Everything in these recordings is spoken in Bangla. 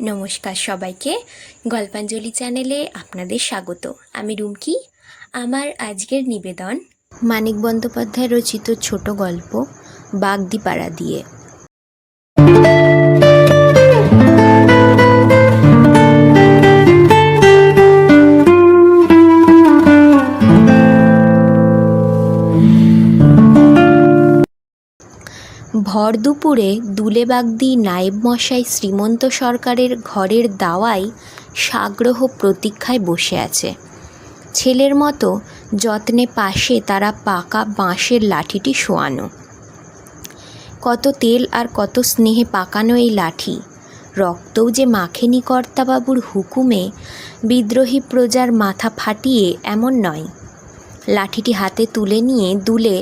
নমস্কার সবাইকে। গল্পাঞ্জলি চ্যানেলে আপনাদের স্বাগত। আমি রুমকি। আমার আজকের নিবেদন, মানিক বন্দ্যোপাধ্যায় রচিত ছোট গল্প, বাগদিপাড়া দিয়ে। ভর দুপুরে দুলেবাগদি নায়েব মশাই শ্রীমন্ত সরকারের ঘরের দাওয়ায় সাগ্রহ প্রতীক্ষায় বসে আছে। ছেলের মতো যত্নে পাশে তারা পাকা বাঁশের লাঠিটি শোয়ানো। কত তেল আর কত স্নেহে পাকানো এই লাঠি, রক্তও যে মাখেনি কর্তাবাবুর হুকুমে বিদ্রোহী প্রজার মাথা ফাটিয়ে এমন নয়। লাঠিটি হাতে তুলে নিয়ে দুলে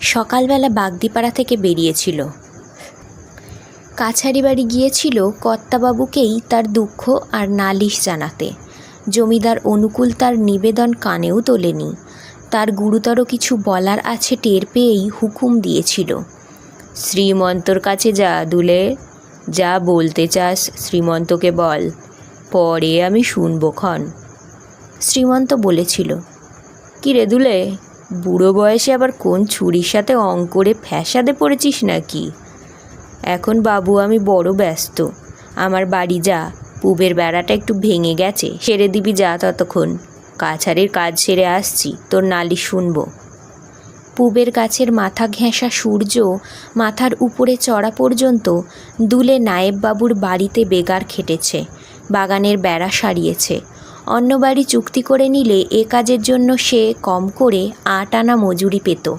সকালবেলা বাগদিপাড়া থেকে বেরিয়েছিল। কাছারি বাড়ি গিয়েছিল কর্তাবাবুকেই তার দুঃখ আর নালিশ জানাতে। জমিদার অনুকূল তার নিবেদন কানেও তোলেনি। তার গুরুতর কিছু বলার আছে টের পেয়েই হুকুম দিয়েছিল। শ্রীমন্তর কাছে যা দুলে, যা বলতে চাস শ্রীমন্তকে বল, পরে আমি শুনব ক্ষণ। শ্রীমন্ত বলেছিল কি রে দুলে বুড়ো বয়সে আবার কোন ছুরির সাথে অঙ্ক করে ফ্যাসাদে পড়েছিস নাকি? এখন বাবু, আমি বড় ব্যস্ত। আমার বাড়ি যা। পুবের বেড়াটা একটু ভেঙে গেছে। সেরে দিবি যা ততক্ষণ। কাছারির কাজ সেরে আসছি। তোর নালি শুনব। পুবের গাছের মাথা ঘেঁষা সূর্য মাথার উপরে চড়া পর্যন্ত দুলে নায়েববাবুর বাড়িতে বেগার খেটেছে। বাগানের বেড়া সারিয়েছে। অন্য বাড়ি চুক্তি করে নিলে এ কাজের জন্য সে কম করে আট আনা মজুরি পেত।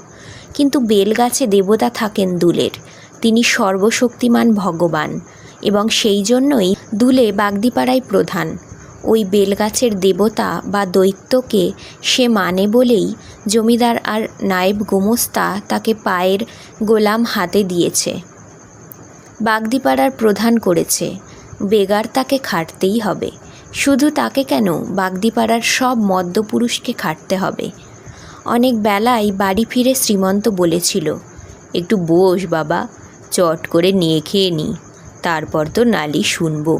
কিন্তু বেলগাছে দেবতা থাকেন দুলের। তিনি সর্বশক্তিমান ভগবান এবং সেই জন্যই দুলে বাগদিপাড়ায় প্রধান। ওই বেলগাছের দেবতা বা দৈত্যকে সে মানে বলেই জমিদার আর নায়েব গোমস্তা তাকে পায়ের গোলাম হাতে দিয়েছে। বাগদিপাড়ার প্রধান করেছে, বেগার তাকে খাটতেই হবে। শুধু তাকে কেন বাগদিপাড়ার সব মদ্যপুরুষকে খাটতে হবে? অনেক বেলায় বাড়ি ফিরে শ্রীমন্ত বলেছিল, একটু বস বাবা, চট করে নিয়ে খেয়ে নি, তারপর তো নালি শুনব।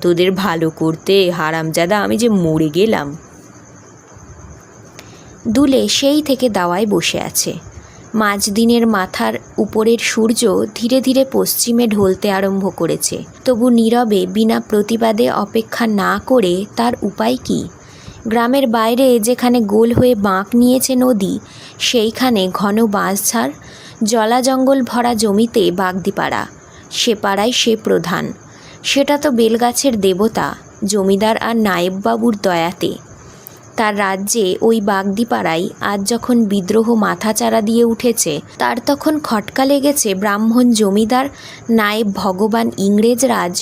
তোদের ভালো করতে হারামজাদা, আমি যে মরে গেলাম। দুলে সেই থেকে দাওয়ায় বসে আছে। মাঝ দিনের মাথার উপরের সূর্য ধীরে ধীরে পশ্চিমে ঢলতে আরম্ভ করেছে। তবু নীরবে বিনা প্রতিবাদে অপেক্ষা না করে তার উপায় কি? গ্রামের বাইরে যেখানে গোল হয়ে বাঁক নিয়েছে নদী, সেইখানে ঘন বাঁশঝাড়, জলা জঙ্গল ভরা জমিতে বাগদিপাড়া। সে পাড়ায় সে প্রধান। সেটা তো বেলগাছের দেবতা, জমিদার আর নায়েববাবুর দয়াতে। তার রাজ্যে ওই বাগদিপাড়ায় আজ যখন বিদ্রোহ মাথাচাড়া দিয়ে উঠেছে, তার তখন খটকা লেগেছে ব্রাহ্মণ জমিদার নায়েব ভগবান ইংরেজ রাজ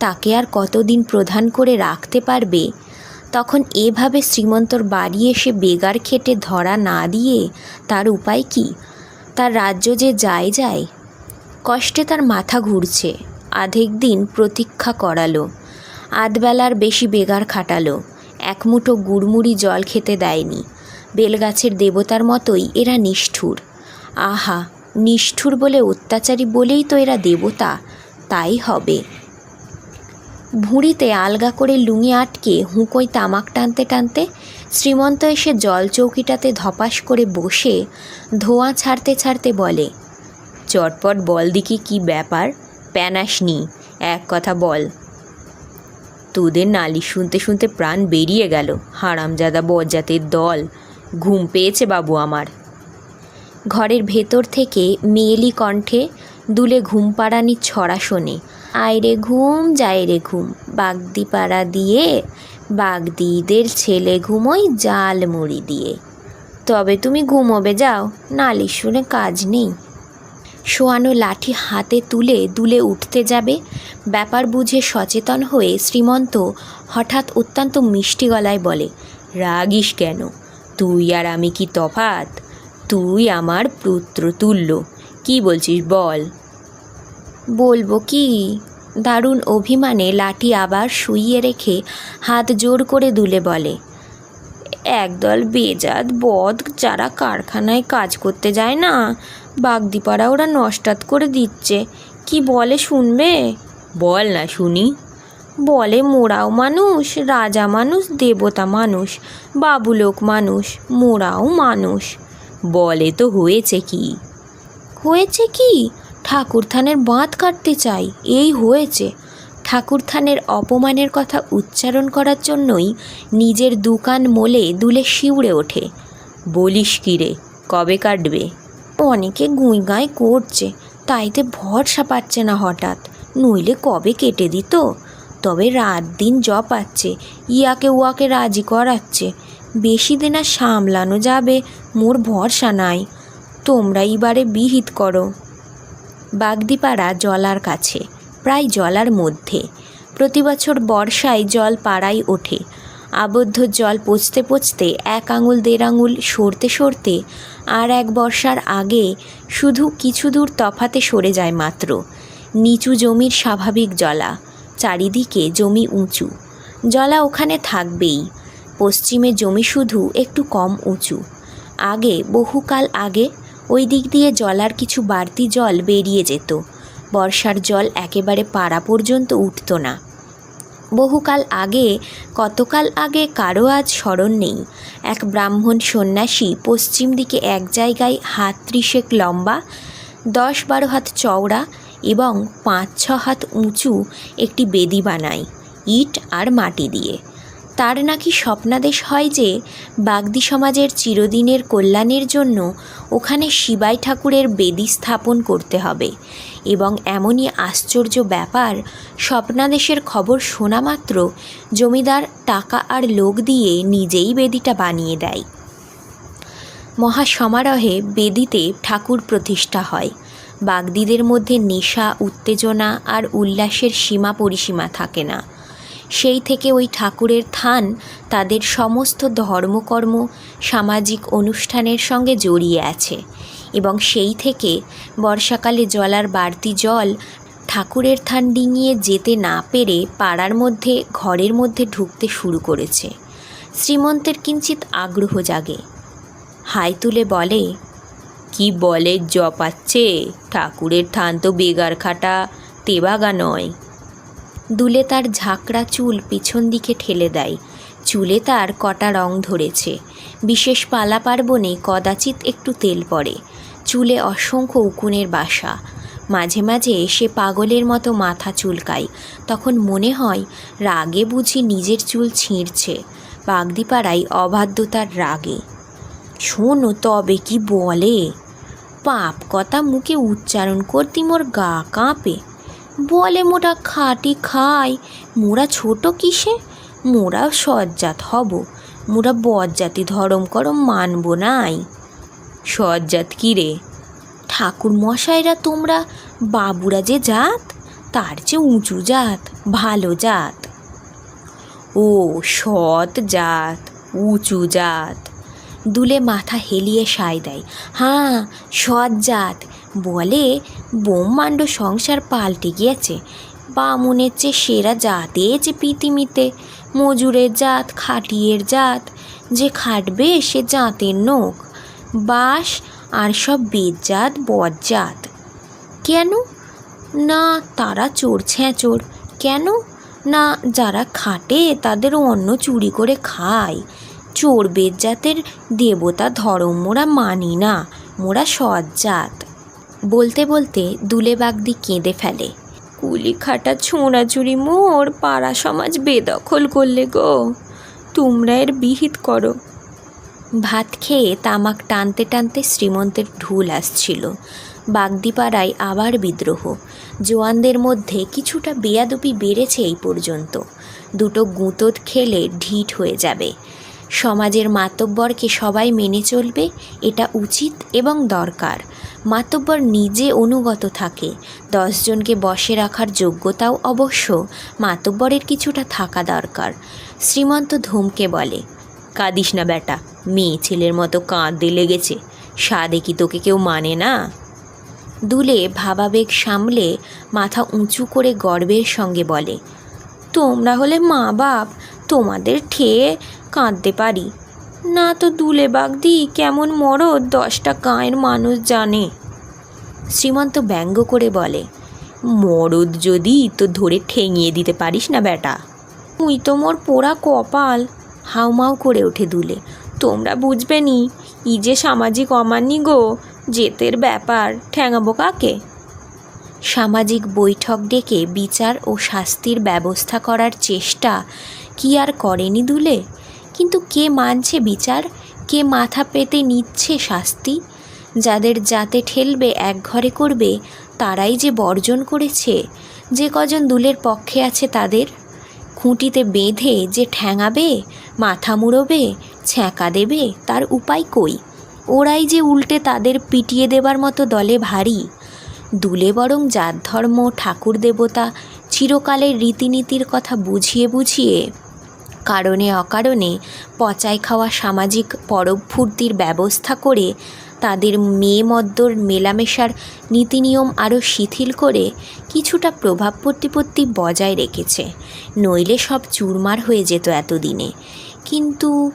তাকে আর কতদিন প্রধান করে রাখতে পারবে? তখন এভাবে শ্রীমন্তর বাড়ি এসে বেগার খেটে ধরা না দিয়ে তার উপায় কি? তার রাজ্য যে যায় যায়, কষ্টে তার মাথা ঘুরছে। আধেক দিন প্রতীক্ষা করালো। আধবেলার বেশি বেগার খাটালো। এক মুঠো গুড়মুড়ি জল খেতে দেয়নি। বেলগাছের দেবতার মতোই এরা নিষ্ঠুর। আহা, নিষ্ঠুর বলে অত্যাচারী বলেই তো এরা দেবতা। তাই হবে। ভুঁড়িতে আলগা করে লুঙি আটকে হুঁকোয় তামাক টানতে টানতে শ্রীমন্ত এসে জল চৌকিটাতে ধপাস করে বসে ধোঁয়া ছাড়তে ছাড়তে বলে, চটপট বল দিকি কি ব্যাপার? প্যানাস নি, এক কথা বল। তোদের নালিশ শুনতে শুনতে প্রাণ বেরিয়ে গেল। হারামজাদা বজ্জাতের দল। ঘুম পেয়েছে বাবু আমার। ঘরের ভেতর থেকে মেয়েলি কণ্ঠে দুলে ঘুম পাড়ানি ছড়া শোনে। আয়রে ঘুম, যায় রে ঘুম। বাগদি পাড়া দিয়ে বাগদিদের ছেলে ঘুমোই জাল মুড়ি দিয়ে। তবে তুমি ঘুমোবে যাও, নালিশ শুনে কাজ নেই। শোয়ানো লাঠি হাতে তুলে দুলে উঠতে যাবে, ব্যাপার বুঝে সচেতন হয়ে শ্রীমন্ত হঠাৎ অত্যন্ত মিষ্টি গলায় বলে, রাগিস কেন? তুই আর আমি কি তফাত তুই আমার পুত্র তুল্য। কি বলছিস বল? বলব কি? দারুণ অভিমানে লাঠি আবার শুইয়ে রেখে হাত জোর করে দুলে বলে, একদল বেজাত বদ যারা কারখানায় কাজ করতে যায় না বাগদিপাড়া ওরা নস্টাত করে দিচ্ছে। কি বলে শুনবে? বল না শুনি। বলে মোরাও মানুষ রাজা মানুষ দেবতা মানুষ বাবুলোক মানুষ মোরাও মানুষ। বলে তো হয়েছে কি? হয়েছে কি? ঠাকুর থানের বাঁধ কাটতে চাই এই হয়েছে। ঠাকুর থানের অপমানের কথা উচ্চারণ করার জন্যই নিজের দুকান মোলে দুলে শিউড়ে ওঠে। বলিস কি রে কবে কাটবে? অনেকে গুঁই গাঁই করছে, তাইতে ভরসা পাচ্ছে না হঠাৎ। নইলে কবে কেটে দিত? তবে রাত দিন জ পাচ্ছে ইয়াকে উয়াকে রাজি করাচ্ছে। বেশি দিন আর সামলানো যাবে মোর ভরসা নাই। তোমরা এবারে বিহিত করো। বাগদিপাড়া জলার কাছে, প্রায় জলার মধ্যে। প্রতি বছর বর্ষায় জল পাড়ায় ওঠে। আবদ্ধ জল পচতে পচতে এক আঙুল দেড় আঙুল সরতে সরতে আর এক বর্ষার আগে শুধু কিছু দূর তফাতে সরে যায় মাত্র। নিচু জমির স্বাভাবিক জলা, চারিদিকে জমি উঁচু। জলা ওখানে থাকবেই। পশ্চিমে জমি শুধু একটু কম উঁচু। আগে, বহুকাল আগে, ওই দিক দিয়ে জলার কিছু বাড়তি জল বেরিয়ে যেত। বর্ষার জল একেবারে পাড়া পর্যন্ত উঠত না। বহুকাল আগে, কতকাল আগে কারও আজ স্মরণ নেই। এক ব্রাহ্মণ সন্ন্যাসী পশ্চিম দিকে এক জায়গায় হাত ত্রিশেক লম্বা, দশ বারো হাত চওড়া এবং পাঁচ ছ হাত উঁচু একটি বেদি বানায়, ইট আর মাটি দিয়ে। তার নাকি স্বপ্নাদেশ হয় যে, বাগদি সমাজের চিরদিনের কল্যাণের জন্য ওখানে শিবাই ঠাকুরের বেদি স্থাপন করতে হবে। এবং এমনই আশ্চর্য ব্যাপার, স্বপ্নাদেশের খবর শোনা মাত্র জমিদার টাকা আর লোক দিয়ে নিজেই বেদিটা বানিয়ে দেয়। মহাসমারোহে বেদিতে ঠাকুর প্রতিষ্ঠা হয়। বাগদিদের মধ্যে নেশা, উত্তেজনা আর উল্লাসের সীমা পরিসীমা থাকে না। সেই থেকে ওই ঠাকুরের থান তাদের সমস্ত ধর্মকর্ম, সামাজিক অনুষ্ঠানের সঙ্গে জড়িয়ে আছে। এবং সেই থেকে বর্ষাকালে জলার বাড়তি জল ঠাকুরের থান ডিঙিয়ে যেতে না পেরে পাড়ার মধ্যে, ঘরের মধ্যে ঢুকতে শুরু করেছে। শ্রীমন্তের কিঞ্চিত আগ্রহ জাগে। হাই তুলে বলে, কি বলে জপাচ্ছে? ঠাকুরের থান তো বেগার খাটা, তেবাগা নয়। দুলে তার ঝাঁকড়া চুল পিছন দিকে ঠেলে দেয়। চুলে তার কটা রং ধরেছে। বিশেষ পালা পার্বণে কদাচিৎ একটু তেল পড়ে। চুলে অসংখ্য উকুনের বাসা। মাঝে মাঝে সে পাগলের মতো মাথা চুলকায়। তখন মনে হয়, রাগে বুঝি নিজের চুল ছিঁড়ছে। বাগদিপাড়ায় অবাধ্যতার রাগে। শোনো তবে কি বলে? পাপ কথা মুখে উচ্চারণ করতি মোর গা কাঁপে। বলে মোরা খাটি খাই, মোরা ছোট কিসে? মোরা সজ্জাত হব, মোরা বজ্জাতি ধরম করম মানব নাই। সজ্জাত কি রে? ঠাকুর মশাইরা তোমরা বাবুরা যে জাত, তার চেয়ে উঁচু জাত, ভালো জাত। ও সৎ জাত, উঁচু জাত। দুলে মাথা হেলিয়ে সায় দেয়। হাঁ সৎ জাত বলে, ব্রহ্মাণ্ড সংসার পাল্টে গিয়েছে। বামুনের চেয়ে সেরা জাতে যে পৃথিবীতে। মজুরের জাত, খাটিয়ের জাত। যে খাটবে সে জাতের নোক। বাস আর সব বেদজাত বজ্জাত। কেন? না তারা চোর ছ্যাঁচোর কেন? না যারা খাটে তাদের অন্ন চুরি করে খায়। চোর বেদজাতের দেবতা ধরম মোরা মানি না, মোরা সজ্জাত। বলতে বলতে দুলে বাগদি কেঁদে ফেলে। কুলি খাটা ছোঁড়াছুরি মোর, পাড়া সমাজ বেদখল করলে গো। তোমরা এর বিহিত করো। ভাত খেয়ে তামাক টানতে টানতে শ্রীমন্তের ঢুল আসছিল। বাগদিপাড়ায় আবার বিদ্রোহ। জোয়ানদের মধ্যে কিছুটা বেয়াদপি বেড়েছে এই পর্যন্ত। দুটো গুঁতোত খেলে ঢিট হয়ে যাবে। সমাজের মাতব্বরকে সবাই মেনে চলবে, এটা উচিত এবং দরকার। মাতব্বর নিজে অনুগত থাকে। দশজনকে বসে রাখার যোগ্যতাও অবশ্য মাতব্বরের কিছুটা থাকা দরকার। শ্রীমন্ত ধমকে বলে কাঁদিস না বেটা, মেয়ে ছেলের মতো কাঁদতে লেগেছে। সাদে কি তোকে কেউ মানে না? দুলে ভাবাবেগ সামলে মাথা উঁচু করে গর্বের সঙ্গে বলে, তোমরা হলে মা বাপ তোমাদের ঠেয়ে কাঁদতে পারি। না তো দুলে বাগদি, কেমন মরদ, দশটা গাঁয়ের মানুষ জানে। শ্রীমন্ত ব্যঙ্গ করে বলে, মরদ যদি তো ধরে ঠেঙিয়ে দিতে পারিস না বেটা। তুই তো মোর পোড়া কপাল। হাউমাউ করে ওঠে দুলে। তোমরা বুঝবে নি, ই যে সামাজিক অমান্যি গো, জেতের ব্যাপার ঠ্যাঙাবো কাকে? সামাজিক বৈঠক ডেকে বিচার ও শাস্তির ব্যবস্থা করার চেষ্টা কি আর করেনি দুলে? কিন্তু কে মানছে বিচার? কে মাথা পেতে নিচ্ছে শাস্তি? যাদের যাতে ঠেলবে, এক ঘরে করবে, তারাই যে বর্জন করেছে, যে কজন দুলের পক্ষে আছে তাদের খুঁটিতে বেঁধে যে ঠ্যাঙাবে, মাথা মুড়োবে, ছ্যাঁকা দেবে, তার উপায় কই? ওরাই যে উল্টে তাদের পিটিয়ে দেবার মতো দলে ভারী। দুলে বরং জাত ধর্ম, ঠাকুর দেবতা, চিরকালের রীতিনীতির কথা বুঝিয়ে বুঝিয়ে, কারণে অকারণে পচাই খাওয়া সামাজিক পরব ফুর্তির ব্যবস্থা করে তাদের মেয়ে মদ্দর মেলামেশার নীতিনিয়ম আরও শিথিল করে কিছুটা প্রভাব প্রতিপত্তি বজায় রেখেছে। নইলে সব চুরমার হয়ে যেত এতদিনে। কিন্তু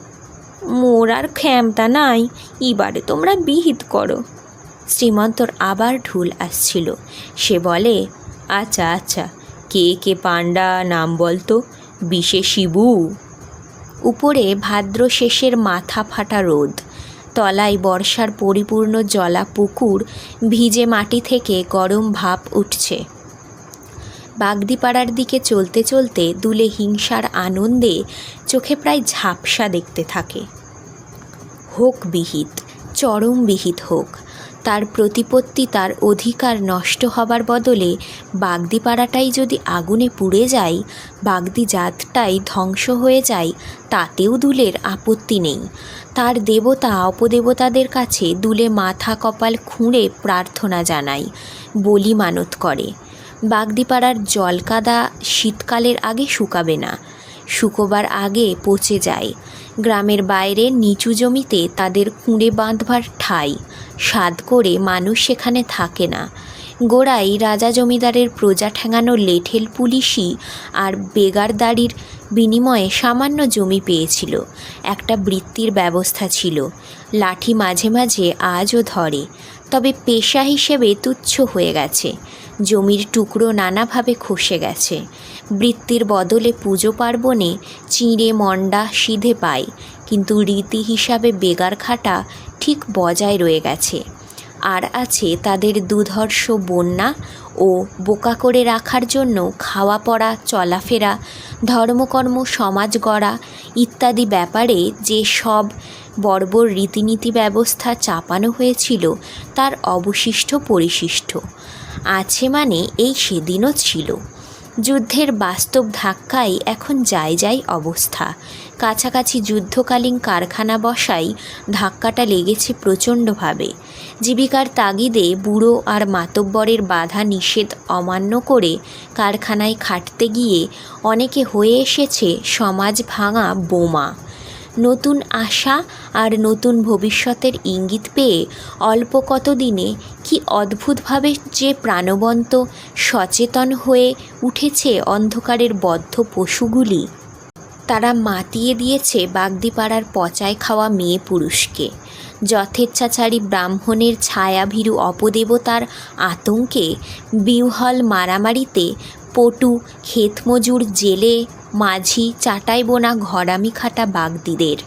মোর আর খ্যামতা নাই, এবারে তোমরা বিহিত করো। শ্রীমন্তর আবার ঢুল আসছিল। সে বলে আচ্ছা আচ্ছা কে কে পাণ্ডা নাম বলতো? বিশে শিবু? উপরে ভাদ্র শেষের মাথা ফাটা রোদ। তলায় বর্ষার পরিপূর্ণ জলা পুকুর ভিজে মাটি থেকে গরম ভাপ উঠছে। বাগদিপাড়ার দিকে চলতে চলতে দুলে হিংসার আনন্দে চোখে প্রায় ঝাপসা দেখতে থাকে। হোক বিহিত, চরম বিহিত হোক, তার প্রতিপত্তি তার অধিকার নষ্ট হবার বদলে বাগদিপাড়াটাই যদি আগুনে পুড়ে যায়, বাগদি জাতটাই ধ্বংস হয়ে যায়, তাতেও দুলের আপত্তি নেই। তার দেবতা অপদেবতাদের কাছে দুলে মাথা কপাল খুঁড়ে প্রার্থনা জানায়, বলি মানত করে। বাগদিপাড়ার জলকাদা শীতকালের আগে শুকাবে না। শুকোবার আগে পচে যায়। গ্রামের বাইরে নিচু জমিতে তাদের কুঁড়ে বাঁধবার ঠাঁই। সাদ করে মানুষ সেখানে থাকে না। গোড়াই রাজা জমিদারের প্রজা ঠেঙানো লেঠেল পুলিশি আর বেগারদারির বিনিময়ে সামান্য জমি পেয়েছিল। একটা বৃত্তির ব্যবস্থা ছিল। লাঠি মাঝে মাঝে আজও ধরে। তবে পেশা হিসেবে তুচ্ছ হয়ে গেছে। জমির টুকরো নানাভাবে খসে গেছে। বৃত্তির বদলে পুজো পার্বণে চিঁড়ে মন্ডা সিধে পায় কিন্তু রীতি হিসাবে বেগার খাটা ঠিক বজায় রয়ে গেছে। আর আছে তাদের দুধর্ষ বন্যা ও বোকা করে রাখার জন্য খাওয়া পড়া, চলাফেরা, ধর্মকর্ম, সমাজ গড়া ইত্যাদি ব্যাপারে যে সব বর্বর রীতিনীতি ব্যবস্থা চাপানো হয়েছিল তার অবশিষ্ট পরিশিষ্ট। আছে মানে এই সেদিনও ছিল। যুদ্ধের বাস্তব ধাক্কাই এখন যাই যাই অবস্থা। কাছাকাছি যুদ্ধকালীন কারখানা বসাই ধাক্কাটা লেগেছে প্রচণ্ডভাবে। জীবিকার তাগিদে বুড়ো আর মাতব্বরের বাধা নিষেধ অমান্য করে কারখানায় খাটতে গিয়ে অনেকে হয়ে এসেছে সমাজ ভাঙা বোমা। নতুন আশা আর নতুন ভবিষ্যতের ইঙ্গিত পেয়ে অল্প কত দিনে কি অদ্ভুতভাবে যে প্রাণবন্ত সচেতন হয়ে উঠেছে অন্ধকারের বদ্ধ পশুগুলি। তারা মাতিয়ে দিয়েছে বাগদিপাড়ার পচায় খাওয়া মেয়ে পুরুষকে। যথেচ্ছাচারী ব্রাহ্মণের ছায়াভীরু অপদেবতার আতঙ্কে বিহ্বল মারামারিতে পটু, ক্ষেতমজুর, জেলে মাঝি চাটাই বোনা ঘরামি খাটা বাগদিদের।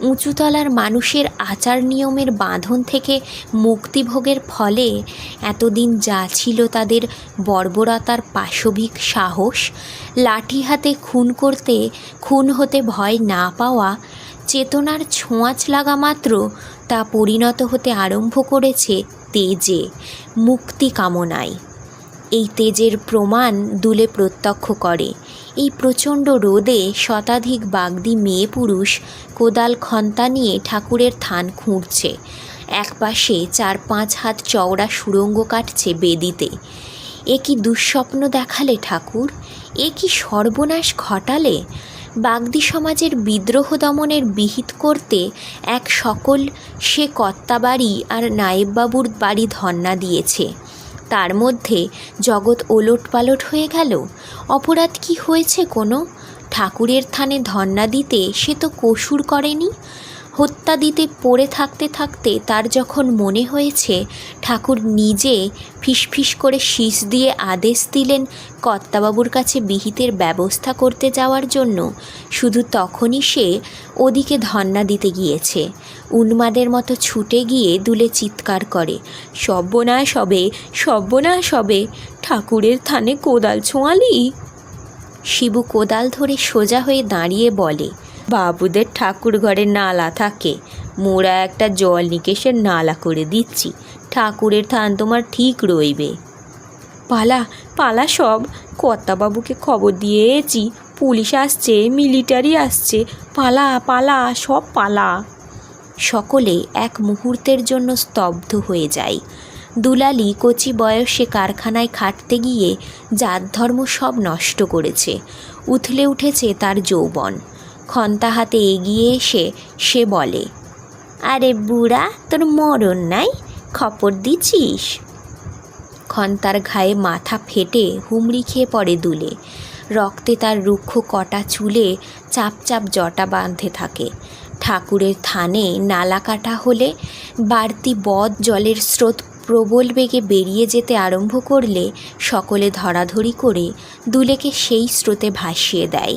উঁচুতলার মানুষের আচার নিয়মের বাঁধন থেকে মুক্তিভোগের ফলে এতদিন যা ছিল তাদের বর্বরতার পাশবিক সাহস, লাঠি হাতে খুন করতে, খুন হতে ভয় না পাওয়া, চেতনার ছোঁয়াচ লাগা মাত্র তা পরিণত হতে আরম্ভ করেছে তেজে, মুক্তি কামনায়। এই তেজের প্রমাণ দুলে প্রত্যক্ষ করে। এই প্রচণ্ড রোদে শতাধিক বাগদি মেয়ে পুরুষ কোদাল খন্তা নিয়ে ঠাকুরের থান খুঁড়ছে। একপাশে চার পাঁচ হাত চওড়া সুড়ঙ্গ কাটছে বেদিতে। এ কি দুঃস্বপ্ন দেখালে ঠাকুর? এ কি সর্বনাশ ঘটালে? বাগদি সমাজের বিদ্রোহ দমনের বিহিত করতে এক সকল সে কর্তাবাড়ি আর নায়েববাবুর বাড়ি ধন্না দিয়েছে। তার মধ্যে জগৎ ওলট পালট হয়ে গেল। অপরাধ কি হয়েছে কোনো? ঠাকুরের থানে ধন্না দিতে সে তো কসুর করেনি। হত্যা দিতে পড়ে থাকতে থাকতে তার যখন মনে হয়েছে, ঠাকুর নিজে ফিসফিস করে শীষ দিয়ে আদেশ দিলেন কর্তাবাবুর কাছে বিহিতের ব্যবস্থা করতে যাওয়ার জন্য। শুধু তখনই সে ওদিকে ধন্না দিতে গিয়েছে। উন্মাদের মতো ছুটে গিয়ে দুলে চিৎকার করে, সর্বনাশ হবে সর্বনাশ হবে, ঠাকুরের থানে কোদাল ছোঁয়ালি? শিবু কোদাল ধরে সোজা হয়ে দাঁড়িয়ে বলে বাবুদের ঠাকুর ঘরে নালা থাকে। মোরা একটা জল নিকেশের নালা করে দিচ্ছি। ঠাকুরের থান তোমার ঠিক রইবে। পালা পালা সব। কর্তাবাবুকে খবর দিয়েছি। পুলিশ আসছে, মিলিটারি আসছে। পালা পালা, সব পালা। সকলে এক মুহূর্তের জন্য স্তব্ধ হয়ে যায়। দুলালি কচি বয়সে কারখানায় খাটতে গিয়ে জাত ধর্ম সব নষ্ট করেছে। উথলে উঠেছে তার যৌবন। খন্তা হাতে এগিয়ে এসে সে বলে, আরে বুড়া, তোর মরণ নাই? খপর দিছিস খন্তার ঘায়ে মাথা ফেটে হুমড়ি খেয়ে পড়ে দুলে। রক্তে তার রুক্ষ কটা চুলে চাপ চাপ জটা বাঁধে থাকে। ঠাকুরের থানে নালা কাটা হলে বাড়তি বদ জলের স্রোত প্রবল বেগে বেরিয়ে যেতে আরম্ভ করলে সকলে ধরাধরি করে দুলেকে সেই স্রোতে ভাসিয়ে দেয়।